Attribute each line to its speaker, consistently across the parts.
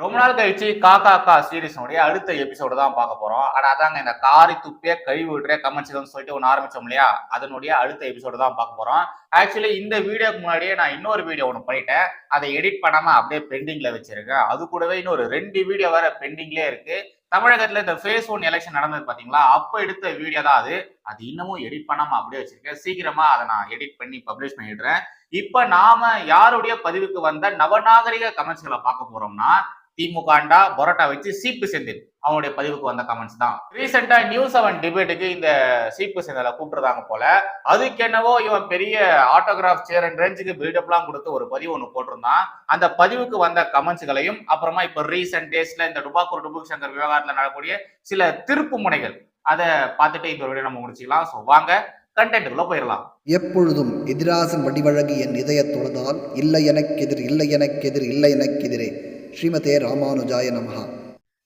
Speaker 1: ரொம்ப நாள் கழிச்சு காக்கா கா சீரிஸனுடைய அடுத்த எபிசோடு தான் பார்க்க போறோம். ஆனா அதாங்க இந்த காரி துப்பிய கழிவு விடுற கமெண்ட்ஸ் சொல்லிட்டு ஒன்று ஆரம்பிச்சோம் இல்லையா? அதனுடைய அடுத்த எபிசோடு தான் பார்க்க போறோம். ஆக்சுவலி இந்த வீடியோக்கு முன்னாடியே நான் இன்னொரு வீடியோ ஒன்று பண்ணிட்டேன். அதை எடிட் பண்ணாம அப்படியே பெண்டிங்ல வச்சிருக்கேன். அது கூடவே இன்னொரு ரெண்டு வீடியோ வேற பெண்டிங்லேயே இருக்கு. தமிழகத்துல இந்த ஃபேஸ் ஒன் எலெக்ஷன் நடந்தது பாத்தீங்களா? அப்ப எடுத்த வீடியோ தான் அது. அது இன்னமும் எடிட் பண்ணாம அப்படியே வச்சிருக்கேன். சீக்கிரமா அதை நான் எடிட் பண்ணி பப்ளிஷ் பண்ணிடுறேன். இப்ப நாம யாருடைய பதிவுக்கு வந்த நவநாகரிக கமெண்ட்ஸ்களை பார்க்க போறோம்னா திமுகண்டா பரோட்டா வச்சு சீப்பு செந்தில். அவனுடைய பதிவுக்கு வந்த கமெண்ட்ஸ் தான். ரீசெண்டா நியூ செவன் டிபேட்டுக்கு இந்த சீப்பு செந்தில கூப்பிட்டுருந்தாங்க போல. அதுக்கு என்னவோ இவன் பெரிய ஆட்டோகிராஃப் சேர் அண்ட் ரேஞ்சுக்கு பில்டப்லாம் கொடுத்து ஒரு பதிவு ஒன்று போட்டிருந்தான். அந்த பதிவுக்கு வந்த கமெண்ட்ஸ்களையும் அப்புறமா இப்போ ரீசெண்ட் டேஸ்ல இந்த டுபாக்கூர் டுபுக் சங்கர் விவகாரத்தில் நடக்கக்கூடிய சில திருப்பு முனைகள். அதை பார்த்துட்டு இந்த வீடியோ நம்ம முடிச்சுக்கலாம். ஸோ வாங்க கண்டென்ட்டுக்குள்ள போயிடலாம்.
Speaker 2: எப்பொழுதும் எதிராசன் வடிவழகு என் இதய தொழுதால் இல்லை எனக்கெதிர் இல்லை எனக்கு எதிர் இல்லை எனக்கு எதிரே. ஸ்ரீமதே ராமானுஜாய நமஹா.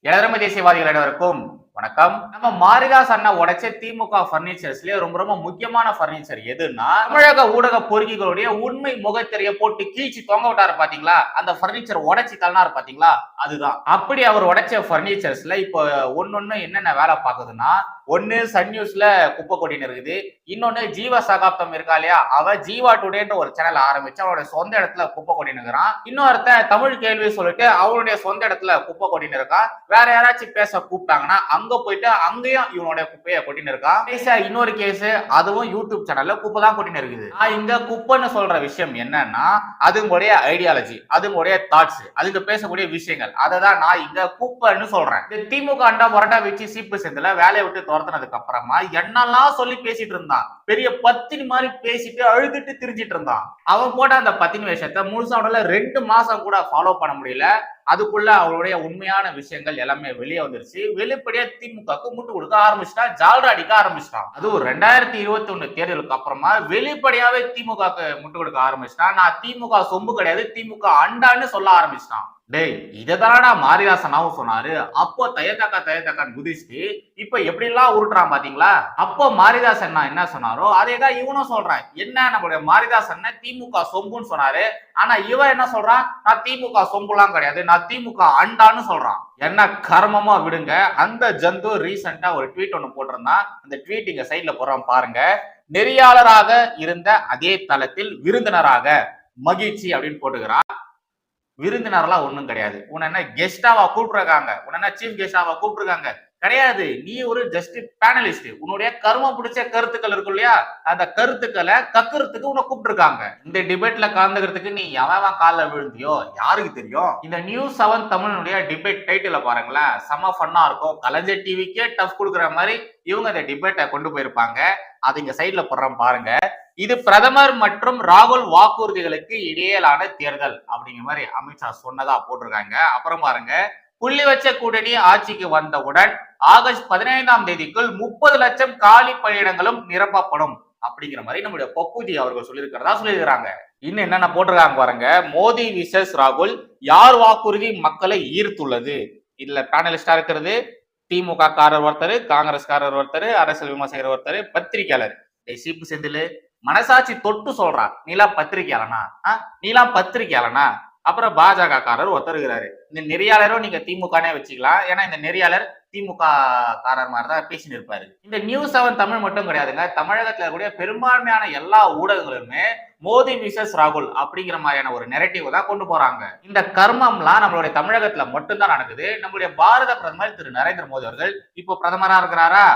Speaker 1: இளரம தேசியவாதிகள் அனைவருக்கும் வணக்கம். நம்ம மாரிதாஸ் அண்ணா உடைச்ச திமுக பர்னிச்சர்ஸ்லயே ரொம்ப ரொம்ப முக்கியமான பர்னிச்சர் எதுன்னா தமிழக ஊடக பொறுக்கிகளுடைய உண்மை முகத்திரைய போட்டு கீழ்ச்சி தொங்க விட்டாரு பாத்தீங்களா? அந்த பர்னிச்சர் உடைச்சி தள்ளினாரு பாத்தீங்களா? அதுதான். அப்படி அவர் உடைச்ச பர்னிச்சர்ஸ்ல இப்போ ஒன்னொன்னு என்னென்ன வேலை பார்க்குதுன்னா ஒன்னு சன் நியூஸ்ல குப்பை கொட்டின்னு இருக்குது. இன்னொன்னு ஜீவ சகாப்தம் இருக்கா இல்லையா? அவ ஜீவா டுடேன்ற ஒரு சேனல் ஆரம்பிச்சு அவனோட சொந்த இடத்துல குப்பை கொட்டின்னு இருக்கிறான். இன்னொருத்தன் தமிழ் கேள்வி சொல்லிட்டு அவனுடைய சொந்த இடத்துல குப்பை கொட்டின்னு இருக்கான். வேற யாராச்சும் பேச கூப்பிட்டாங்கன்னா அங்க போயிட்டு அங்கேயும் இவனுடைய குப்பையை கொட்டின்னு இருக்கான். பேச இன்னொரு கேஸ் அதுவும் யூடியூப் சேனல்ல குப்பை தான் கொட்டின்னு இருக்குது. நான் இங்க குப்பைன்னு சொல்ற விஷயம் என்னன்னா அதுங்களுடைய ஐடியாலஜி அதுங்களுடைய தாட்ஸ் அதுக்கு பேசக்கூடிய விஷயங்கள். அதை தான் நான் இங்க குப்பைன்னு சொல்றேன். திமுக அண்டா முரட்டா வச்சு சீப்பு சேர்ந்துல வேலையை விட்டு துரத்துனதுக்கு அப்புறமா என்னெல்லாம் சொல்லி பேசிட்டு இருந்தான்? பெரிய பத்தினி மாதிரி பேசிட்டு அழுதுட்டு திரிஞ்சிட்டு இருந்தான். அவன் போட்ட அந்த பத்தினி விஷயத்த முழுசா அவனால ரெண்டு மாசம் கூட ஃபாலோ பண்ண முடியல. அதுக்குள்ள அவருடைய உண்மையான விஷயங்கள் எல்லாமே வெளியே வந்துருச்சு. வெளிப்படையா திமுகக்கு முட்டு கொடுக்க ஆரம்பிச்சிட்டான் ஜால்ரா அடிக்க ஆரம்பிச்சிட்டான். அதுவும் ரெண்டாயிரத்தி இருபத்தி ஒண்ணு தேர்தலுக்கு அப்புறமா வெளிப்படையாவே திமுகக்கு முட்டு கொடுக்க ஆரம்பிச்சிட்டான். நான் திமுக சொம்பு கிடையாது திமுக அண்டான்னு சொல்ல ஆரம்பிச்சிட்டான். டேய் இததானடா மாரிதாசனாவும் சொன்னாரு. அப்போ தயத்தக்கா தயத்தக்கான்னு குதிச்சுட்டு இப்ப எப்படி எல்லாம் உருட்டுறான் பாத்தீங்களா? அப்போ மாரிதாசன் என்ன சொன்னாரோ அதே தான் இவனும் சொல்றான். என்ன நம்மளுடைய மாரிதாசன் திமுக சொம்புன்னு சொன்னாரு. ஆனா இவன் என்ன சொல்றான்? நான் திமுக சொம்புலாம் கிடையாது நான் திமுக அண்டான்னு சொல்றான். என்ன கர்மமா விடுங்க. அந்த ஜந்து ரீசெண்டா ஒரு ட்வீட் ஒன்று போட்டிருந்தான். அந்த ட்வீட் இங்க சைட்ல போறான் பாருங்க. நெறியாளராக இருந்த அதே தளத்தில் விருந்தினராக மகிழ்ச்சி அப்படின்னு போட்டுக்கிறான். விருந்தினர்லாம் ஒன்றும் கிடையாது. உன்னை என்ன கெஸ்டாவா கூப்பிட்டுருக்காங்க. உன்னை என்ன சீஃப் கெஸ்டாவா கூப்பிட்டுருக்காங்க. கிடையாது. நீ ஒரு ஜஸ்ட் பேனலிஸ்ட் உன்னுடைய கருமம் பிடிச்ச கருத்துக்கள் இருக்கும் இல்லையா? அந்த கருத்துக்களை கக்குறதுக்கு உன்னை கூப்பிட்டுருக்காங்க. இந்த டிபேட்ல கலந்துக்கிறதுக்கு நீ எவன் காலில் விழுந்தியோ யாருக்கு தெரியும்? இந்த நியூ செவன் தமிழனுடைய டிபேட் டைட்டில பாருங்களேன். செம ஃபன்னா இருக்கும். கலைஞர் டிவிக்கே டஃப் கொடுக்குற மாதிரி இவங்க இந்த டிபேட்டை கொண்டு போயிருப்பாங்க. அது இங்க சைட்ல போடுறோம் பாருங்க. இது பிரதமர் மற்றும் ராகுல் வாக்குறுதிகளுக்கு இடையிலான தேர்தல் அப்படிங்கிற மாதிரி அமித்ஷா சொன்னதா போட்டிருக்காங்க. அப்புறம் பாருங்க. புள்ளி வச்ச கூட்டணி ஆட்சிக்கு வந்தவுடன் ஆகஸ்ட் பதினைந்தாம் தேதிக்குள் முப்பது லட்சம் காலி பணியிடங்களும் நிரப்பப்படும் அப்படிங்கிற மாதிரி நம்முடைய பப்புஜி அவர்கள் சொல்லியிருக்கிறதா சொல்லியிருக்கிறாங்க. இன்னும் என்னென்ன போட்டிருக்காங்க பாருங்க. மோடி விசஸ் ராகுல் யார் வாக்குறுதி மக்களை ஈர்த்துள்ளது? இதுல பேனலிஸ்டா இருக்கிறது? திமுக காரர் ஒருத்தர் காங்கிரஸ்காரர் ஒருத்தர் அரசியல் விமர்சகர் ஒருத்தர் பத்திரிகையாளர். சீப்பு செந்தில் மனசாட்சி தொட்டு சொல்றான் நீலாம் பத்திரிகையாளனா? நீலாம் பத்திரிகையாளனா? அப்புறம் பாஜக காரர் ஒருத்தர் இந்த நெறியாளரும் நீங்க திமுகனே வச்சுக்கலாம். ஏன்னா இந்த நெறியாளர் திமுக காரர் மாதிரி தான் பேசின்னு இருப்பாரு. இந்த நியூஸ் செவன் தமிழ் மட்டும் கிடையாதுங்க. தமிழகத்துல இருக்கக்கூடிய பெரும்பான்மையான எல்லா ஊடகங்களுமே மோதி மிசஸ் ராகுல் அப்படிங்கிற மாதிரியான ஒரு நெரட்டிவ் தான் கொண்டு போறாங்க. இந்த கர்மம்லாம் நம்மளுடைய தமிழகத்துல மட்டும்தான் நடக்குது. நம்மளுடைய பாரத பிரதமர் திரு நரேந்திர மோடி அவர்கள் இப்போ பிரதமரா இருக்கிறாரா?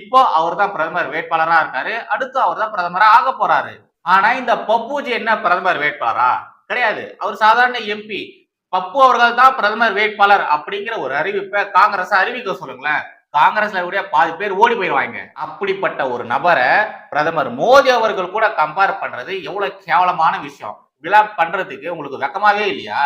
Speaker 1: இப்போ அவர் தான் பிரதமர் வேட்பாளரா இருக்காரு. அடுத்து அவர் தான் பிரதமரா ஆக போறாரு. ஆனா இந்த பப்புஜி என்ன பிரதமர் வேட்பாளரா? கிடையாது. அவர் சாதாரண எம்பி பப்பு அவர்கள் தான் பிரதமர் வேட்பாளர் அப்படிங்கிற ஒரு அறிவிப்பை காங்கிரஸ் அறிவிக்க சொல்லுங்களேன். காங்கிரஸ்ல கூட பாதி பேர் ஓடி போயிடுவாங்க. அப்படிப்பட்ட ஒரு நபரை பிரதமர் மோடி அவர்கள் கூட கம்பேர் பண்றது எவ்வளவு கேவலமான விஷயம். விழா பண்றதுக்கு உங்களுக்கு வெக்கமாவே இல்லையா?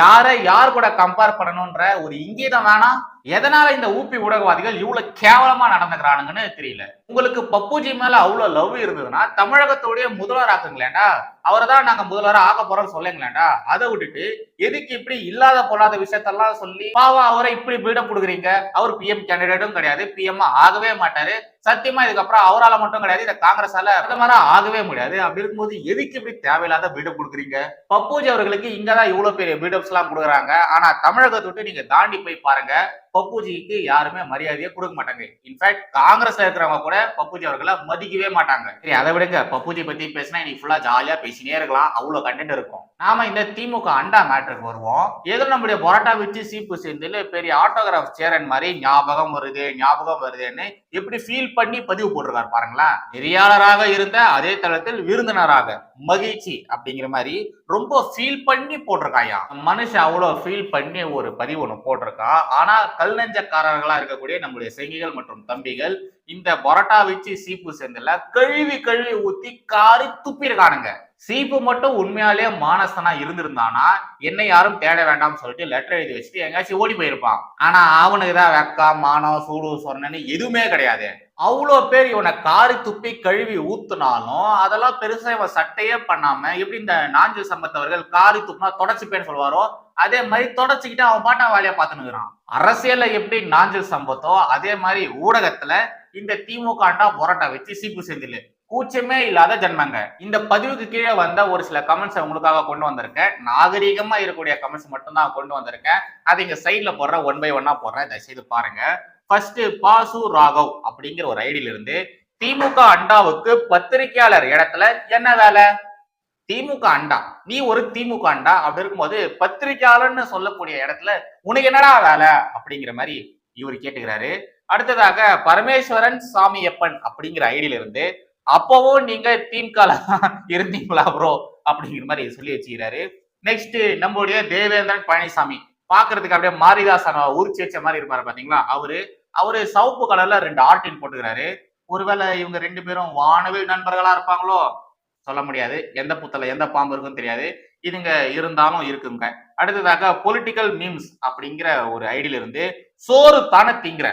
Speaker 1: யாரை யார் கூட கம்பேர் பண்ணணும்ன்ற ஒரு இங்கீதம் வேணாம். எதனால இந்த ஊப்பி ஊடகவாதிகள் இவ்வளவு கேவலமா நடந்துக்கிறானுங்கன்னு தெரியல. உங்களுக்கு பப்புஜி மேல அவ்வளவு லவ் இருந்ததுன்னா தமிழகத்துடைய முதல்வர் ஆக்குங்களேண்டா அவரை தான் நாங்க முதல்வரா ஆக போறோம்னு சொல்லுங்களேண்டா அதை விட்டுட்டு எதுக்கு இப்படி இல்லாத பொல்லாத விஷயத்தெல்லாம் சொல்லி பாவா அவரை இப்படி பீடம் கொடுக்குறீங்க அவர் பிஎம் கேண்டிடேட்டும் கிடையாது. பிஎம் ஆகவே மாட்டாரு. சத்தியமா இதுக்கப்புறம் அவரால் மட்டும் கிடையாது. இந்த காங்கிரஸால பிரதமரா ஆகவே முடியாது. அப்படி இருக்கும்போது எதுக்கு இப்படி தேவையில்லாத பீடம் கொடுக்குறீங்க பப்பூஜி அவர்களுக்கு இங்கதான் இவ்வளவு பெரிய பீடம்ஸ் எல்லாம் கொடுக்குறாங்க. ஆனா தமிழகத்தை விட்டு நீங்க தாண்டி போய் பாருங்க. பப்புஜிக்கு யாருமே மரியாதையே கொடுக்க மாட்டாங்க. இன்ஃபேக்ட் காங்கிரஸ்ல இருக்கிறவங்க கூட பப்புஜி அவர்களை மதிக்கவே மாட்டாங்க. சரி அதை விடுங்க. பப்புஜி பத்தி பேசினா இன்னைக்கு ஃபுல்லா ஜாலியா பேசினே இருக்கலாம். அவ்வளவு கண்டென்ட் இருக்கும். நாம இந்த திமுக அண்டா மேட்டருக்கு வருவோம். ஏதோ நம்முடைய பரோட்டா வச்சு சீப்பு சேர்ந்து பெரிய ஆட்டோகிராஃப் சேரன் மாதிரி ஞாபகம் வருது ஞாபகம் வருதுன்னு எப்படி ஃபீல் பண்ணி பதிவு போட்டிருக்காரு பாருங்களேன். நெறியாளராக இருந்த அதே தளத்தில் விருந்தினராக மகிழ்ச்சி அப்படிங்கிற மாதிரி ரொம்ப ஃபீல் பண்ணி போட்டிருக்காயா? மனுஷன் அவ்வளோ ஃபீல் பண்ணி ஒரு பதிவு ஒன்று போட்டிருக்கான் ஆனால் கல் நெஞ்சக்காரர்களாக இருக்கக்கூடிய நம்முடைய செங்கிகள் மற்றும் தம்பிகள் இந்த பரோட்டா வச்சு சீப்பு சேர்ந்துல கழுவி கழுவி ஊற்றி காரி துப்பியிருக்கானுங்க. சீப்பு மட்டும் உண்மையாலேயே மானசனா இருந்திருந்தானா? என்னை யாரும் தேட வேண்டாம்னு சொல்லிட்டு லெட்டர் எழுதி வச்சுட்டு எங்கேயாச்சும் ஓடி போயிருப்பான். ஆனா அவனுக்கு தான் வெக்கா மானம் சூடு சொன்னேன்னு எதுவுமே கிடையாது. அவ்வளோ பேர் இவனை காரி துப்பி கழுவி ஊத்துனாலும் அதெல்லாம் பெருசா இவன் சட்டையே பண்ணாம எப்படி இந்த நாஞ்சு சம்பத்தவர்கள் காரி துப்புனா தொடச்சுப்பேன்னு சொல்லுவாரோ? அதே மாதிரி தொடச்சுக்கிட்டு அவன் பாட்டா வேலையை பார்த்துனுக்குறான் அரசியல்ல எப்படி நாஞ்சல் சம்பத்தோ அதே மாதிரி ஊடகத்துல இந்த திமுக ஆண்டா வச்சு சீப்பு செந்தில் கூச்சமே இல்லாத ஜென்மங்க. இந்த பதிவுக்கு கீழே வந்த ஒரு சில கமெண்ட்ஸ் உங்களுக்காக கொண்டு வந்திருக்கேன். நாகரீகமா இருக்கக்கூடிய கமெண்ட்ஸ் மட்டும்தான் கொண்டு வந்திருக்கேன். அதை இங்க சைட்ல போடுறேன். ஒன் பை ஒன்னா போடுறேன். தயவுசெய்து பாருங்க. ஃபர்ஸ்ட் பாசு ராகவ் அப்படிங்கிற ஒரு ஐடியில இருந்து திமுக அண்டாவுக்கு பத்திரிகையாளர் இடத்துல என்ன வேலை? திமுக அண்டா. நீ ஒரு திமுக அண்டா. அப்படி இருக்கும்போது பத்திரிகையாளர்னு சொல்லக்கூடிய இடத்துல உனக்கு என்னடா வேலை? அப்படிங்கிற மாதிரி இவர் கேட்டுக்கிறாரு. அடுத்ததாக பரமேஸ்வரன் சாமியப்பன் அப்படிங்கிற ஐடியில இருந்து அப்பவும் நீங்க தீன்கால இருந்தீங்களா ப்ரோ அப்படிங்கிற மாதிரி சொல்லி வச்சுக்கிறாரு. நெக்ஸ்ட் நம்மளுடைய தேவேந்திரன் பழனிசாமி. பாக்குறதுக்கு அப்படியே மாரிதாசன் உரிச்சு வச்ச மாதிரி இருப்பாரு பாத்தீங்களா? அவரு அவரு சவுப்பு கலர்ல ரெண்டு ஆர்டின் போட்டுக்கிறாரு. ஒருவேளை இவங்க ரெண்டு பேரும் வானவில் நண்பர்களா இருப்பாங்களோ? சொல்ல முடியாது. எந்த புத்தல எந்த பாம்பு இருக்குன்னு தெரியாது. இதுங்க இருந்தாலும் இருக்குங்க. அடுத்ததாக பொலிட்டிக்கல் மீம்ஸ் அப்படிங்கிற ஒரு ஐடியில இருந்து சோறு தானே திங்கிற.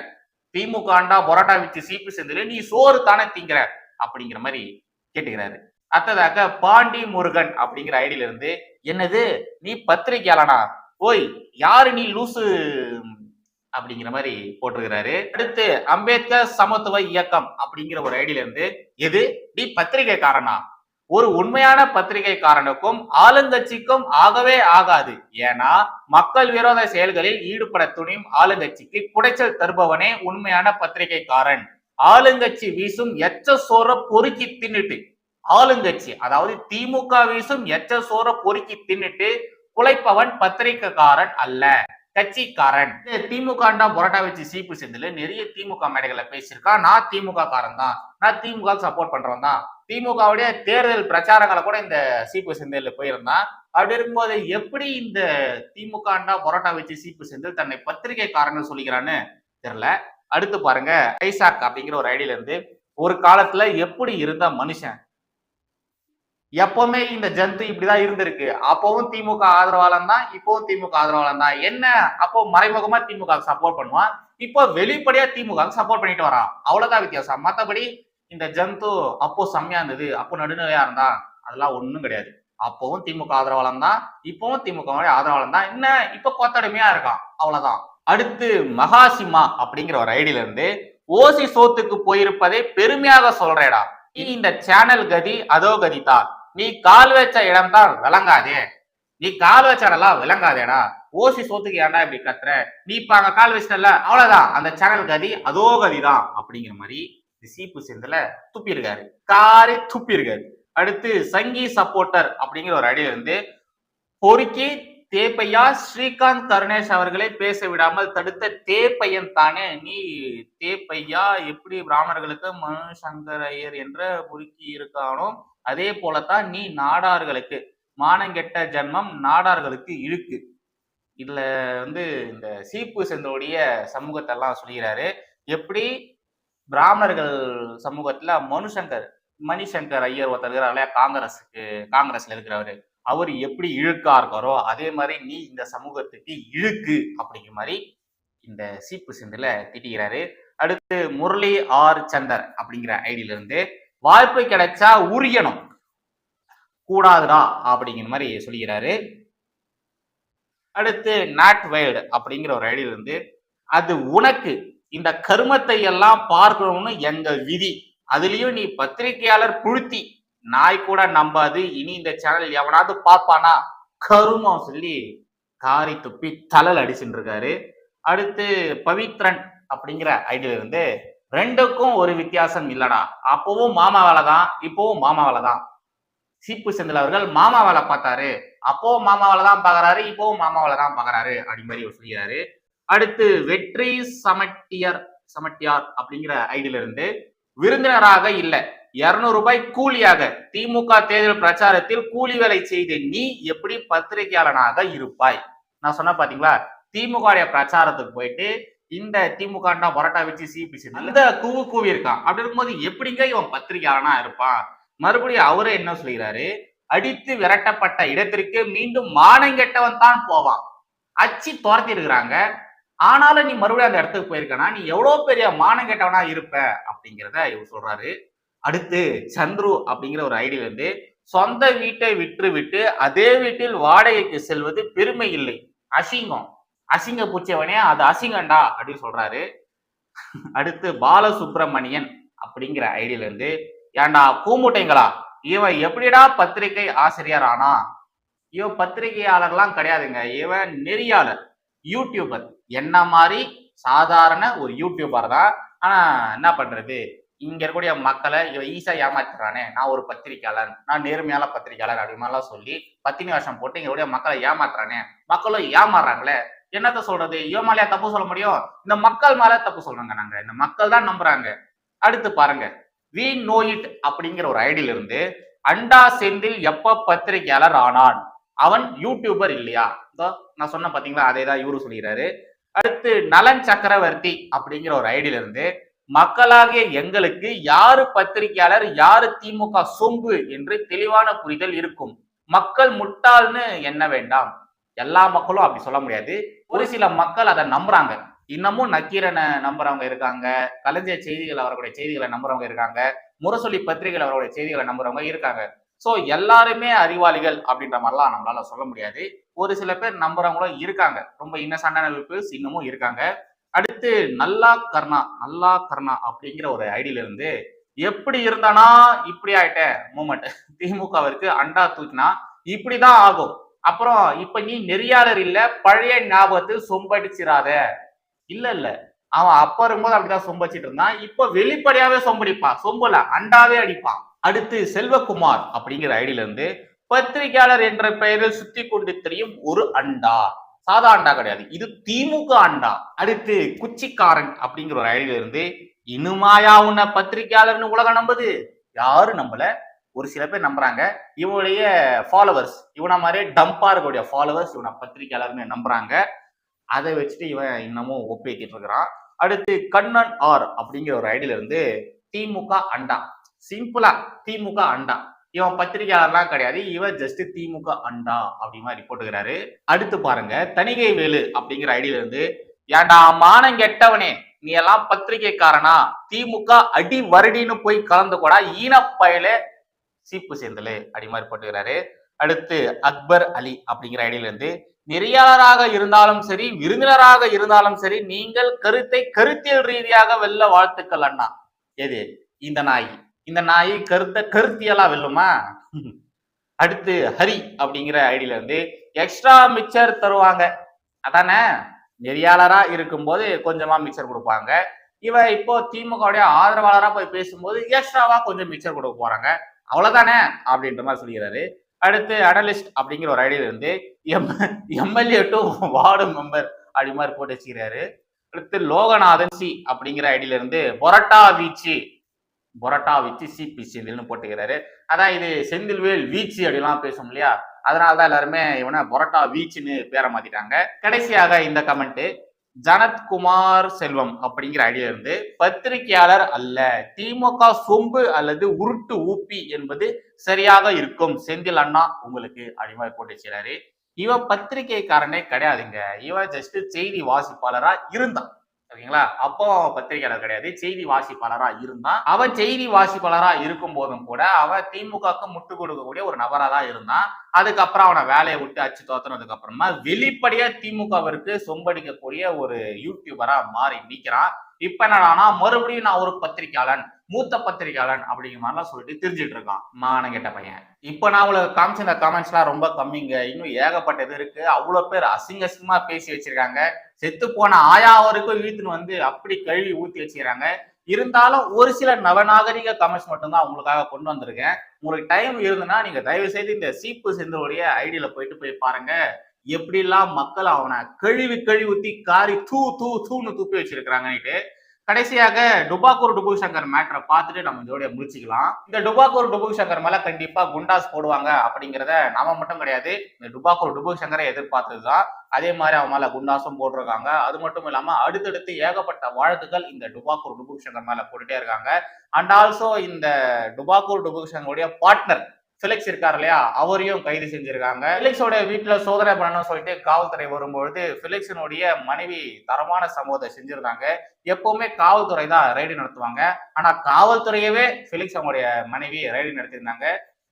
Speaker 1: திமுக ஆண்டா பொரோட்டா வச்சு சீப்பு செந்தில நீ சோறு தானே திங்கிற. அப்படிங்கிற மாதிரி கேட்டுக்கிறாரு. அடுத்ததாக பாண்டி முருகன் அப்படிங்கிற ஐடியில இருந்து என்னது? நீ பத்திரிகையாளனா ஓய் யாரு நீ லூசு? அப்படிங்கிற மாதிரி போட்டிருக்கிறாரு. அடுத்து அம்பேத்கர் சமத்துவ இயக்கம் அப்படிங்கிற ஒரு ஐடியில இருந்து எது? நீ பத்திரிகைக்காரனா ஒரு உண்மையான பத்திரிகைக்காரனுக்கும் ஆளுங்கட்சிக்கும் ஆகவே ஆகாது. ஏன்னா மக்கள் விரோத செயல்களில் ஈடுபட துணியும் ஆளுங்கட்சிக்கு குடைச்சல் தருபவனே உண்மையான பத்திரிகைக்காரன் ஆளுங்கட்சி வீசும் எச்ச சோற பொறுக்கி தின்னுட்டு ஆளுங்கட்சி அதாவது திமுக வீசும் எச்ச சோற பொறுக்கி தின்னுட்டு குலைப்பவன் பத்திரிகைக்காரன் அல்ல கட்சிக்காரன். திமுக பொரோட்டா வச்சு சீப்பு செந்தில். நிறைய திமுக மேடைகளை பேசியிருக்கான் நான் திமுக காரன் தான். நான் திமுக சப்போர்ட் பண்றவன் தான். திமுகவுடைய தேர்தல் பிரச்சாரங்களை கூட இந்த சீப்பு செந்தில் போயிருந்தான். அப்படி இருக்கும்போது எப்படி இந்த திமுக பொரோட்டா வச்சு சீப்பு செந்தில் தன்னை பத்திரிகைக்காரன் சொல்லிக்கிறான்னு தெரியல. அடுத்து பாருங்க ஐசாக் அப்படிங்கிற ஒரு ஐடியில இருந்து ஒரு காலத்துல எப்படி இருந்த மனுஷன்? எப்பவுமே இந்த ஜந்து இப்படிதான் இருந்திருக்கு. அப்பவும் திமுக ஆதரவாளன் தான் இப்பவும் திமுக ஆதரவாளன் தான். என்ன? அப்போ மறைமுகமா திமுக சப்போர்ட் பண்ணுவான். இப்போ வெளிப்படையா திமுக சப்போர்ட் பண்ணிட்டு வரான். அவ்வளவுதான் வித்தியாசம். மத்தபடி இந்த ஜந்து அப்போ செம்மையா இருந்தது அப்போ நடுநிலையா இருந்தா அதெல்லாம் ஒண்ணும் கிடையாது. அப்பவும் திமுக ஆதரவாளன் தான் இப்பவும் திமுக ஆதரவாளன் தான். என்ன? இப்ப கொத்தடிமையா இருக்கான். அவ்வளவுதான். அடுத்து மகாசிமா அப்படிங்கிற ஒரு ஐடியில இருந்து ஓசி சோத்துக்கு போயிருப்பதை பெருமையாக சொல்றேடா. நீ இந்த சேனல் கதி அதோ கதி தான் நீ கால் வச்ச இடம் தான் விளங்காதே. நீ கால் வச்ச இடம்லாம் விளங்காதேடா. ஓசி சோத்துக்கு ஏன்டா இப்படி கத்துற? நீ இப்ப அங்க கால் வச்சிட்டல அவ்வளவுதான். அந்த சேனல் கதி அதோ கதி தான் அப்படிங்கிற மாதிரி சீப்பு சேர்ந்துல துப்பியிருக்காரு. காரி துப்பியிருக்காரு. அடுத்து சங்கி சப்போர்ட்டர் அப்படிங்கிற ஒரு அடியில இருந்து பொறுக்கி தேப்பையா ஸ்ரீகாந்த் கருணேஷ் அவர்களை பேச விடாமல் தடுத்த தேப்பையன் தானே? நீ தேப்பையா எப்படி பிராமணர்களுக்கு மனு ஐயர் என்ற முறுக்கி இருக்கானோ அதே போலத்தான் நீ நாடார்களுக்கு. மானங்கெட்ட ஜன்மம் நாடார்களுக்கு இழுக்கு. இதுல வந்து இந்த சீப்பு செந்தோடைய சமூகத்தை எல்லாம் சொல்கிறாரு. எப்படி பிராமணர்கள் சமூகத்துல மனுசங்கர் மணிசங்கர் ஐயர் ஒருத்தர் இருக்கிறார் இல்லையா? காங்கிரஸுக்கு காங்கிரஸ்ல இருக்கிறவரு. அவர் எப்படி இழுக்கா இருக்காரோ அதே மாதிரி நீ இந்த சமூகத்துக்கு இழுக்கு அப்படிங்கிற மாதிரி இந்த சீப்பு சிந்துல திட்டிக்கிறாரு. அடுத்து முரளி ஆர் சந்தர் அப்படிங்கிற ஐடியில இருந்து வாய்ப்பு கிடைச்சா உரியணும். கூடாதுடா அப்படிங்கிற மாதிரி சொல்லிக்கிறாரு. அடுத்து நாட் வைல்டு அப்படிங்கிற ஒரு ஐடியில இருந்து அது உனக்கு இந்த கருமத்தை எல்லாம் பார்க்கணும்னு எங்க விதி. அதுலயும் நீ பத்திரிகையாளர் புழுத்தி நாய் கூட நம்பாது இனி இந்த சேனல் எவனாவது பார்ப்பானா? கருமம் சொல்லி காரி துப்பி தலல் அடிச்சுட்டு இருக்காரு அடுத்து பவித்ரன் அப்படிங்கிற ஐடியில இருந்து ரெண்டுக்கும் ஒரு வித்தியாசம் இல்லடா. அப்பவும் மாமா வேலை தான் இப்பவும் மாமா வேலை தான். சீப்பு செந்தில் அவர்கள் மாமா வேலை பார்த்தாரு. அப்பவும் மாமா வேலை தான் பாக்குறாரு இப்பவும் மாமா வேலை தான் பாக்குறாரு அப்படி மாதிரி சொல்கிறாரு அடுத்து வெற்றி சமட்டியர் சமட்டியார் அப்படிங்கிற ஐடியில இருந்து விருந்தினராக இல்லை. இருநூறு ரூபாய் கூலியாக திமுக தேர்தல் பிரச்சாரத்தில் கூலி வேலை செய்த நீ எப்படி பத்திரிகையாளனாக இருப்பாய்? நான் சொன்ன பாத்தீங்களா? திமுக பிரச்சாரத்துக்கு போயிட்டு இந்த திமுக பரோட்டா வச்சு சிபிசி அந்த கூவு கூவி இருக்கான். அப்படி இருக்கும்போது எப்படிங்க இவன் பத்திரிகையாளனா இருப்பான்? மறுபடியும் அவரே என்ன சொல்கிறாரு அடித்து விரட்டப்பட்ட இடத்திற்கு மீண்டும் மானங்கெட்டவன் தான் போவான். அச்சு துரத்தி இருக்கிறாங்க. ஆனாலும் நீ மறுபடியும் அந்த இடத்துக்கு போயிருக்கனா? நீ எவ்வளவு பெரிய மானம் கெட்டவனா இருப்ப? அப்படிங்கிறத இவர் சொல்றாரு. அடுத்து சந்துரு அப்படிங்கிற ஒரு ஐடியில இருந்து சொந்த வீட்டை விற்று விட்டு அதே வீட்டில் வாடகைக்கு செல்வது பெருமை இல்லை. அசிங்கம். அசிங்க பூச்சவனே அது அசிங்கண்டா அப்படின்னு சொல்றாரு. அடுத்து பாலசுப்ரமணியன் அப்படிங்கிற ஐடியில இருந்து ஏண்டா கூமுட்டைங்களா இவன் எப்படிடா பத்திரிகை ஆசிரியர் ஆனா? இவன் பத்திரிகையாளர்லாம் கிடையாதுங்க. இவன் நெறியாளர் யூடியூபர் என்ன மாதிரி? சாதாரண ஒரு யூடியூபர் தான். ஆனா என்ன பண்றது? இங்க இருக்கக்கூடிய மக்களை இவன் ஈஸியா ஏமாத்துறானே நான் ஒரு பத்திரிக்கையாளர் நான் நேர்மையான பத்திரிக்கையாளர் அப்படி மாதிரிலாம் சொல்லி பத்தினி வருஷம் போட்டு இங்க கூடிய மக்களை ஏமாத்துறானே. மக்களும் ஏமாறுறாங்களே என்னத்த சொல்றது? இவன் மேலயா தப்பு சொல்ல முடியும்? இந்த மக்கள் மேல தப்பு சொல்றாங்க நாங்க. இந்த மக்கள் தான் நம்புறாங்க. அடுத்து பாருங்க. வி நோ இட் அப்படிங்கிற ஒரு ஐடியில இருந்து அண்டா செந்தில் எப்ப பத்திரிகையாளர் ஆனான்? அவன் யூடியூபர் இல்லையா? நான் சொன்ன பாத்தீங்களா? அதே தான் இவரு சொல்லிடுறாரு அடுத்து நலன் சக்கரவர்த்தி அப்படிங்கிற ஒரு ஐடியில இருந்து மக்களாகிய எங்களுக்கு யாரு பத்திரிகையாளர் யாரு திமுக சொம்பு என்று தெளிவான புரிதல் இருக்கும். மக்கள் முட்டாள்னு எண்ண வேண்டாம்? எல்லா மக்களும் அப்படி சொல்ல முடியாது. ஒரு சில மக்கள் அதை நம்புறாங்க. இன்னமும் நக்கீரனை நம்புறவங்க இருக்காங்க. கலைஞர் செய்திகள் அவர்களுடைய செய்திகளை நம்புறவங்க இருக்காங்க. முரசொலி பத்திரிகைகள் அவருடைய செய்திகளை நம்புறவங்க இருக்காங்க. சோ எல்லாருமே அறிவாளிகள் அப்படின்ற மாதிரிலாம் நம்மளால சொல்ல முடியாது. ஒரு சில பேர் நம்புறவங்களும் இருக்காங்க. ரொம்ப இன்னசென்டான பீப்புள்ஸ் இன்னமும் இருக்காங்க. அடுத்து நல்லா கர்ணா நல்லா கர்ணா அப்படிங்கிற ஒரு ஐடியில இருந்து எப்படி இருந்தானா இப்படி ஆயிட்ட மூமெண்ட் திமுகவிற்கு அண்டா தூக்கினா இப்படிதான் ஆகும். அப்புறம் இப்ப நீ நெறியாளர் இல்ல பழைய ஞாபகத்தில் சொம்படிச்சிடாத இல்ல இல்ல. அவன் அப்ப இருக்கும்போது அப்படிதான் சொம்பச்சிட்டு இருந்தான். இப்ப வெளிப்படையாவே சொம்படிப்பான் சொம்பல அண்டாவே அடிப்பான். அடுத்து செல்வகுமார் அப்படிங்கிற ஐடியில இருந்து பத்திரிகையாளர் என்ற பெயரில் சுத்தி கொண்டு தெரியும் ஒரு அண்டா. சாதா அண்டா கிடையாது. இது திமுக அண்டா. அடுத்து குச்சிக்காரன் அப்படிங்கிற ஒரு ஐடியில இருந்து இனுமாயா உன்ன பத்திரிகையாளர்னு உலகம் நம்புது. யாரு நம்பல. ஒரு சில பேர் நம்புறாங்க. இவனுடைய ஃபாலோவர்ஸ் இவனை மாதிரியே டம்பா இருக்கக்கூடிய ஃபாலோவர்ஸ் இவனை பத்திரிகையாளர்னு நம்புறாங்க. அதை வச்சுட்டு இவன் இன்னமும் ஒப்பேத்திட்டு இருக்கிறான். அடுத்து கண்ணன் ஆர் அப்படிங்கிற ஒரு ஐடியில இருந்து திமுக அண்டா. சிம்பிளா திமுக அண்டா. இவன் பத்திரிகையாளர்லாம் கிடையாது. இவன் ஜஸ்ட் திமுக அண்டா அப்படி மாதிரி போட்டுக்கிறாரு அடுத்து பாருங்க தணிகை வேலு அப்படிங்கிற ஐடியில இருந்து ஏண்டா மானம் கெட்டவனே நீ எல்லாம் பத்திரிகைக்காரனா? திமுக அடி வருடின்னு போய் கலந்து கூட ஈனப்பயல சீப்பு சேர்ந்தலு அப்படி மாதிரி போட்டுக்கிறாரு அடுத்து அக்பர் அலி அப்படிங்கிற ஐடியில இருந்து நெறியாளராக இருந்தாலும் சரி விருந்தினராக இருந்தாலும் சரி நீங்கள் கருத்தை கருத்தியல் ரீதியாக வெல்ல வாழ்த்துக்கள் அண்ணா. எது? இந்த நாய். இந்த நாய் கருத்தை கருத்தியலா வெல்லுமா? அடுத்து ஹரி அப்படிங்கிற ஐடியில இருந்து எக்ஸ்ட்ரா மிச்சர் தருவாங்க. அதானே? நெறியாளரா இருக்கும்போது கொஞ்சமா மிச்சர் கொடுப்பாங்க. இவன் இப்போ திமுகவுடைய ஆதரவாளரா போய் பேசும்போது எக்ஸ்ட்ராவா கொஞ்சம் மிச்சர் கொடுக்க போறாங்க. அவ்வளவுதானே? அப்படின்ற மாதிரி சொல்லிக்கிறாரு. அடுத்து அனலிஸ்ட் அப்படிங்கிற ஒரு ஐடியில இருந்து M MLA to ward member அப்படி மாதிரி போட்டு வச்சுக்கிறாரு. அடுத்து லோகநாதன் சி அப்படிங்கிற ஐடியில இருந்து பொரட்டா வீச்சு பொரட்டா வீச்சு சிபி செந்தில்னு போட்டுக்கிறாரு. அதான் இது செந்தில்வேல் வீச்சு அப்படிலாம் பேசும் இல்லையா? அதனாலதான் எல்லாருமே இவனை பொரட்டா வீச்சுன்னு பேரை மாத்திட்டாங்க. கடைசியாக இந்த கமெண்ட் ஜனத்குமார் செல்வம் அப்படிங்கிற ஐடியா இருந்து பத்திரிகையாளர் அல்ல திமுக சொம்பு அல்லது உருட்டு ஊப்பி என்பது சரியாக இருக்கும். செந்தில் அண்ணா உங்களுக்கு அடிமை போட்டு வச்சுறாரு இவன் பத்திரிகைக்காரனே கிடையாதுங்க. இவன் ஜஸ்ட் செய்தி வாசிப்பாளரா இருந்தான். ஓகேங்களா அப்போ அவன் பத்திரிகையாளர் கிடையாது. செய்தி வாசிப்பாளரா இருந்தான் அவன் செய்தி வாசிப்பாளரா இருக்கும் போதும் கூட அவன் திமுகவுக்கு முட்டு கொடுக்கக்கூடிய ஒரு நபரா தான் இருந்தான். அதுக்கப்புறம் அவனை வேலையை விட்டு அச்சு தோத்துனதுக்கு அப்புறமா வெளிப்படையா திமுகவிற்கு சொம்படிக்கக்கூடிய ஒரு யூடியூபரா மாறி நிக்கிறான். இப்ப என்னடானா மறுபடியும் நான் ஒரு பத்திரிகையாளன் மூத்த பத்திரிகையாளன் அப்படிங்கிற மாதிரிலாம் சொல்லிட்டு தெரிஞ்சிட்டு இருக்கான். மானம் கேட்ட பையன். இப்ப நான் உங்களுக்கு காமிச்ச கமெண்ட்ஸ்லாம் ரொம்ப கம்மிங்க. இன்னும் ஏகப்பட்டது இருக்கு. அவ்வளவு பேர் அசிங்க அசிங்கமா பேசி வச்சிருக்காங்க. செத்து போன ஆயாவருக்கும் இழுத்துன்னு வந்து அப்படி கழுவி ஊத்தி வச்சுக்கிறாங்க. இருந்தாலும் ஒரு சில நவநாகரிக கமெண்ட்ஸ் மட்டும்தான் உங்களுக்காக கொண்டு வந்திருக்கேன். உங்களுக்கு டைம் இருந்ததுன்னா நீங்க தயவு செய்து இந்த சீப்பு செந்தருடைய ஐடியில போயிட்டு போய் பாருங்க. எப்படிலாம் மக்கள் அவனை கழுவி கழுவி ஊத்தி காரி தூ தூ தூன்னு துப்பி வச்சிருக்கிறாங்கன்னுட்டு கடைசியாக டுபாக்கூர் டுபுக் சங்கர் மேட்டரை பார்த்துட்டு நம்ம ஜோடியை முடிச்சுக்கலாம். இந்த டுபாக்கூர் டுபுக் சங்கர் மேல கண்டிப்பா குண்டாஸ் போடுவாங்க அப்படிங்கிறத நாம மட்டும் கிடையாது. இந்த டுபாக்கூர் டுபுக் சங்கரை எதிர்பார்த்ததுதான் அதே மாதிரி அவன் மேல குண்டாசும் போட்டிருக்காங்க. அது மட்டும் இல்லாம அடுத்தடுத்து ஏகப்பட்ட வழக்குகள் இந்த டுபாக்கூர் டுபுக் சங்கர் மேல போட்டுட்டே இருக்காங்க. அண்ட் ஆல்சோ இந்த டுபாக்கூர் டுபுக் சங்கருடைய பார்ட்னர் ஃபிலிக்ஸ் இருக்கார் இல்லையா? அவரையும் கைது செஞ்சிருக்காங்க. ஃபிலிக்ஸோட வீட்டில் சோதனை பண்ணணும்னு சொல்லிட்டு காவல்துறை வரும்பொழுது ஃபிலிக்ஸினுடைய மனைவி தரமான சம்பவத்தை செஞ்சிருந்தாங்க. எப்பவுமே காவல்துறை தான் ரைடு நடத்துவாங்க. ஆனா காவல்துறையவே ஃபிலிக்ஸ் அவங்களுடைய மனைவி ரைடு நடத்தியிருந்தாங்க.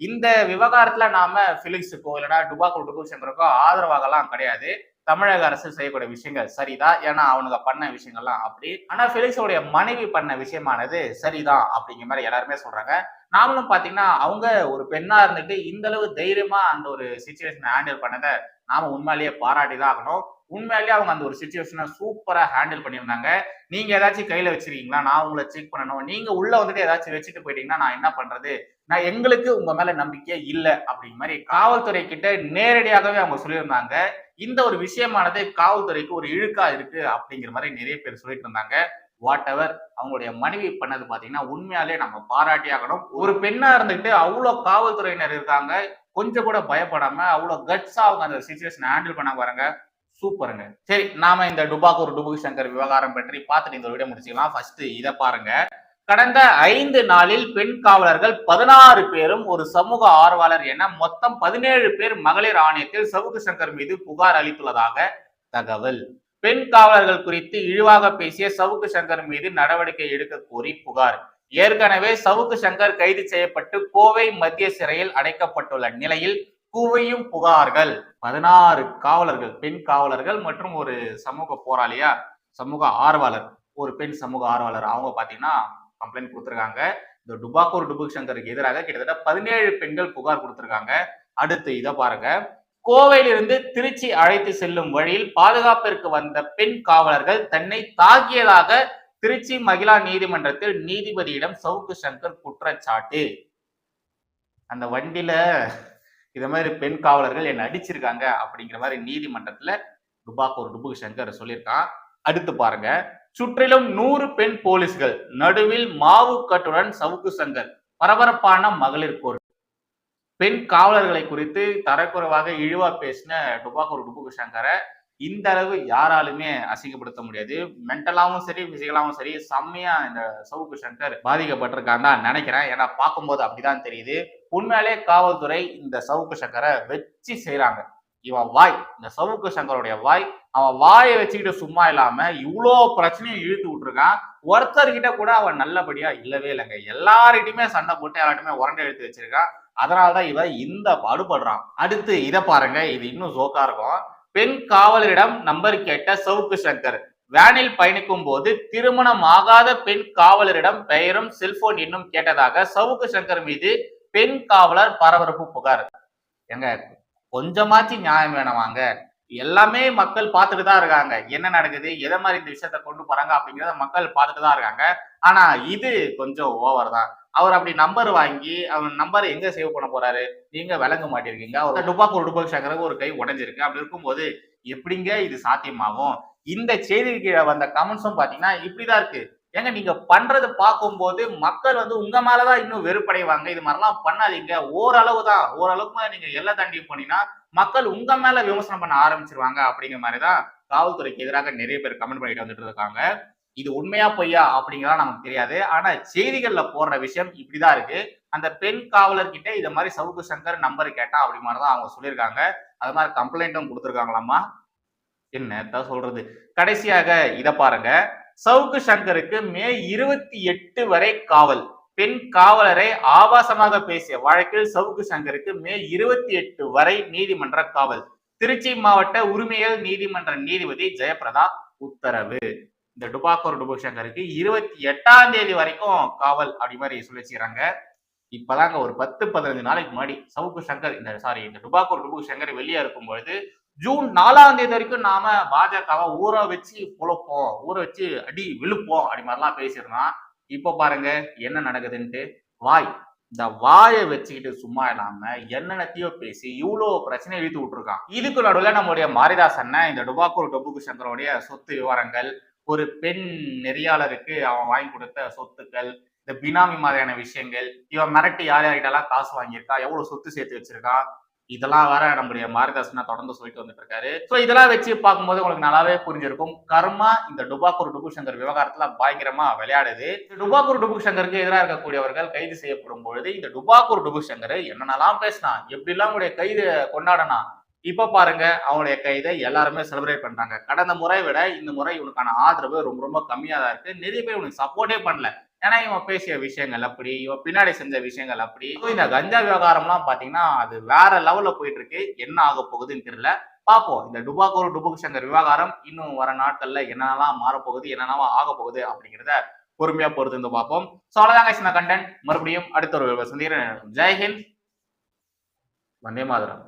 Speaker 1: இந்த விவகாரத்துல நாம ஃபிலிக்ஸுக்கோ இல்லைன்னா டுபாக்கோ டுபு சென்டருக்கோ ஆதரவாகலாம் கிடையாது. தமிழக அரசு செய்யக்கூடிய விஷயங்கள் சரிதான் ஏன்னா அவனுங்க பண்ண விஷயங்கள்லாம் அப்படி. ஆனா பிலிக்ஸோடைய மனைவி பண்ண விஷயமானது சரிதான் அப்படிங்கிற மாதிரி எல்லாருமே சொல்றாங்க. நாமளும் பாத்தீங்கன்னா அவங்க ஒரு பெண்ணா இருந்துட்டு இந்த அளவு தைரியமா அந்த ஒரு சுச்சுவேஷனை ஹேண்டில் பண்ணதை நாம உண்மையிலேயே பாராட்டி தான் ஆகணும். உண்மையிலேயே அவங்க அந்த ஒரு சுச்சுவேஷனை சூப்பரா ஹேண்டில் பண்ணியிருந்தாங்க. நீங்க ஏதாச்சும் கையில வச்சிருக்கீங்களா? நான் உங்களை செக் பண்ணணும். நீங்க உள்ள வந்துட்டு ஏதாச்சும் வச்சுட்டு போயிட்டீங்கன்னா நான் என்ன பண்றது? நான் எங்களுக்கு உங்க மேல நம்பிக்கை இல்லை அப்படிங்கிற மாதிரி காவல்துறை கிட்ட நேரடியாகவே அவங்க சொல்லியிருந்தாங்க. இந்த ஒரு விஷயமானது காவல்துறைக்கு ஒரு இழுக்கா இருக்கு அப்படிங்கிற மாதிரி நிறைய பேர் சொல்லிட்டு இருந்தாங்க. வாட் எவர் அவங்களுடைய மனைவி பண்ணது பாத்தீங்கன்னா உண்மையாலே நம்ம பாராட்டி ஆகணும். ஒரு பெண்ணா இருந்துட்டு அவ்வளவு காவல்துறையினர் இருக்காங்க. கொஞ்சம் கூட பயப்படாம அவ்வளவு கட்ஸா அவங்க அந்த சுச்சுவேஷன் ஹேண்டில் பண்ண பாருங்க. சூப்பருங்க சரி நாம இந்த டுபாக்கூர் டுபுக் சங்கர் விவகாரம் பற்றி பார்த்துட்டு இந்த வீடியோ முடிச்சுக்கலாம். ஃபர்ஸ்ட் இதை பாருங்க. கடந்த ஐந்து நாளில் பெண் காவலர்கள் பதினாறு பேரும் ஒரு சமூக ஆர்வலர் என மொத்தம் பதினேழு பேர் மகளிர் ஆணையத்தில் சவுக்கு சங்கர் மீது புகார் அளித்துள்ளதாக தகவல். பெண் காவலர்கள் குறித்து இழிவாக பேசிய சவுக்கு சங்கர் மீது நடவடிக்கை எடுக்க கோரி புகார். ஏற்கனவே சவுக்கு சங்கர் கைது செய்யப்பட்டு கோவை மத்திய சிறையில் அடைக்கப்பட்டுள்ள நிலையில் குவையும் புகார்கள். பதினாறு காவலர்கள் பெண் காவலர்கள் மற்றும் ஒரு சமூக போராளியா சமூக ஆர்வலர் ஒரு பெண் சமூக ஆர்வலர். அவங்க பாத்தீங்கன்னா கம்ப்ளைண்ட் கொடுத்துருக்காங்க. இந்த டுபாக்கூர் டுபுக் சங்கருக்கு எதிராக கிட்டத்தட்ட பதினேழு பெண்கள் புகார் கொடுத்துருக்காங்க. அடுத்து இதை பாருங்க. கோவையிலிருந்து திருச்சி அழைத்து செல்லும் வழியில் பாதுகாப்பிற்கு வந்த பெண் காவலர்கள் தன்னை தாக்கியதாக திருச்சி மகிழா நீதிமன்றத்தில் நீதிபதியிடம் சவுக்கு சங்கர் குற்றச்சாட்டு. அந்த வண்டியில இத மாதிரி பெண் காவலர்கள் என்னை அடிச்சிருக்காங்க அப்படிங்கிற மாதிரி நீதிமன்றத்துல டுபாக்கூர் டுபுக் சங்கர் சொல்லியிருக்கான். அடுத்து பாருங்க. சுற்றிலும் நூறு பெண் போலீஸ்கள் நடுவில் மாவு கட்டுடன் சவுக்கு சங்கர் பரபரப்பான மகளிர் கோர் பெண் காவலர்களை குறித்து தரக்குறைவாக இழிவா பேசின டுபாக்கூர் டுபுக்கு சங்கரை இந்த அளவு யாராலுமே அசிங்கப்படுத்த முடியாது. மென்டலாவும் சரி பிசிக்கலாவும் சரி செம்மையா இந்த சவுக்கு சங்கர் பாதிக்கப்பட்டிருக்கான்னு தான் நினைக்கிறேன். ஏன்னா பார்க்கும்போது அப்படிதான் தெரியுது. உண்மையிலே காவல்துறை இந்த சவுக்கு சங்கரை வச்சு செய்றாங்க. இவன் வாய் இந்த சவுக்கு சங்கருடைய வாய் அவன் வாயை வச்சுக்கிட்டு சும்மா இல்லாம இவ்வளோ பிரச்சனையும் இழுத்து விட்டுருக்கான். ஒருத்தர்கிட்ட கூட அவன் நல்லபடியா இல்லவே இல்லைங்க. எல்லார்கிட்டயுமே சண்டை போட்டு எல்லாருமே உரண்டை எடுத்து வச்சிருக்கான். அதனாலதான் இவன் இந்த பாடுபடுறான். அடுத்து இதை பாருங்க. இது இன்னும் ஜோக்கா இருக்கும். பெண் காவலரிடம் நம்பர் கேட்ட சவுக்கு சங்கர். வேனில் பயணிக்கும் போது திருமணம் ஆகாத பெண் காவலரிடம் பெயரும் செல்போன் இன்னும் கேட்டதாக சவுக்கு சங்கர் மீது பெண் காவலர் பரபரப்பு புகார். எங்க கொஞ்சமாச்சு நியாயம் வேணவாங்க எல்லாமே மக்கள் பார்த்துட்டு தான் இருக்காங்க. என்ன நடக்குது? எதை மாதிரி இந்த விஷயத்த கொண்டு போறாங்க அப்படிங்கிறத மக்கள் பார்த்துட்டு தான் இருக்காங்க. ஆனா இது கொஞ்சம் ஓவர் தான். அவர் அப்படி நம்பர் வாங்கி அவர் நம்பர் எங்க சேவ் பண்ண போறாரு? நீங்க விளங்க மாட்டிருக்கீங்க. அவர் டுபாக்கு ஒரு டுபாக் சக்கரக்கு ஒரு கை உடஞ்சிருக்கு. அப்படி இருக்கும்போது எப்படிங்க இது சாத்தியமாகும்? இந்த செய்தி கீழே வந்த கமெண்ட்ஸும் பாத்தீங்கன்னா இப்படிதான் இருக்கு. ஏங்க நீங்க பண்றது பார்க்கும்போது மக்கள் வந்து உங்க மேலதான் இன்னும் வெறுப்படைவாங்க. இது மாதிரிலாம் பண்ணாதீங்க. ஓரளவு தான் ஓரளவுக்கு நீங்க எல்லை தாண்டி போனீங்கன்னா மக்கள் உங்க மேல விமர்சனம் பண்ண ஆரம்பிச்சிருவாங்க அப்படிங்கிற மாதிரிதான் காவல்துறைக்கு எதிராக நிறைய பேர் கமெண்ட் பண்ணிட்டு வந்துட்டு இருக்காங்க. இது உண்மையா பொய்யா அப்படிங்கிறதா நமக்கு தெரியாது. ஆனா செய்திகள்ல போடுற விஷயம் இப்படிதான் இருக்கு. அந்த பெண் காவலர் கிட்ட மாதிரி சவுக்கு சங்கர் நம்பர் கேட்டா அப்படி மாதிரிதான் அவங்க சொல்லியிருக்காங்க. அது மாதிரி கம்ப்ளைண்ட்டும் கொடுத்துருக்காங்களாமா என்னத்த சொல்றது? கடைசியாக இதை பாருங்க. சவுக்கு சங்கருக்கு மே இருபத்தி எட்டு வரை காவல். பெண் காவலரை ஆபாசமாக பேசிய வழக்கில் சவுக்கு சங்கருக்கு மே இருபத்தி எட்டு வரை நீதிமன்ற காவல். திருச்சி மாவட்ட உரிமையல் நீதிமன்ற நீதிபதி ஜெயபிரதா உத்தரவு. இந்த டுபாக்கூர் டுபு சங்கருக்கு இருபத்தி எட்டாம் தேதி வரைக்கும் காவல் அப்படி மாதிரி சொல்லி வச்சுக்கிறாங்க. இப்பதாங்க ஒரு பத்து பதினஞ்சு நாளைக்கு முன்னாடி சவுக்கு சங்கர் இந்த சாரி இந்த டுபாக்கூர் டுபு சங்கர் வெளியே இருக்கும் பொழுது ஜூன் நாலாம் தேதி வரைக்கும் நாம பாஜகவை ஊற வச்சு புழப்போம் ஊற வச்சு அடி விழுப்போம் அப்படி மாதிரிலாம் பேசியிருந்தான். இப்போ பாருங்க என்ன நடக்குதுன்ட்டு? வாய். இந்த வாயை வச்சுக்கிட்டு சும்மா இல்லாம என்னென்னத்தையோ பேசி இவ்வளோ பிரச்சனை இழுத்து விட்டுருக்கான். இதுக்கு நடுவில் நம்மளுடைய மாரிதாஸ் அண்ணன் இந்த டுபாக்கூர் டொபுக்கு சங்கரோடைய சொத்து விவரங்கள் ஒரு பெண் நெறியாளருக்கு அவன் வாங்கி கொடுத்த சொத்துக்கள் இந்த பினாமி மாதிரியான விஷயங்கள் இவன் மிரட்டி யார் யார்கிட்டலாம் காசு வாங்கியிருக்கா எவ்வளவு சொத்து சேர்த்து வச்சிருக்கான் இதெல்லாம் வேற நம்முடைய மாரிதாசனா தொடர்ந்து சொல்லிட்டு வந்துட்டு இருக்காரு. இதெல்லாம் வச்சு பார்க்கும்போது உங்களுக்கு நல்லாவே புரிஞ்சிருக்கும். கர்மா இந்த டுபாக்கூர் டுபுசங்கர் விவகாரத்துல பயங்கரமா விளையாடுது. டுபாக்கூர் டுபு சங்கருக்கு எதிராக இருக்கக்கூடியவர்கள் கைது செய்யப்படும் பொழுது இந்த டுபாக்கூர் டுபுசங்கர் என்னென்னலாம் பேசினா எப்படிலாம் உங்களுடைய கைது கொண்டாடனா இப்ப பாருங்க அவனுடைய கைதை எல்லாருமே செலிப்ரேட் பண்றாங்க. கடந்த முறை விட இந்த முறை இவனுக்கான ஆதரவு ரொம்ப ரொம்ப கம்மியா தான் இருக்கு. நிறைய பேர் இவனுக்கு சப்போர்ட்டே பண்ணல. ஏன்னா இவன் பேசிய விஷயங்கள் அப்படி இவன் பின்னாடி செஞ்ச விஷயங்கள் அப்படி. இந்த கஞ்சா விவகாரம்லாம் பாத்தீங்கன்னா அது வேற லெவல்ல போயிட்டு இருக்கு என்ன ஆக போகுதுன்னு தெரியல. பார்ப்போம் இந்த டுபாகோர் டுபுக் சங்கர் விவகாரம் இன்னும் வர நாட்கள்ல என்னென்னலாம் மாறப்போகுது என்னென்னவா ஆக போகுது அப்படிங்கிறத பொறுமையா பொறுத்து வந்து பார்ப்போம் ஸோ அவ்வளோதாங்க சின்ன கண்டென்ட் மறுபடியும் அடுத்த ஒரு சந்திக்கிறேன். ஜெய்ஹிந்த் வந்தே மாதிரம்.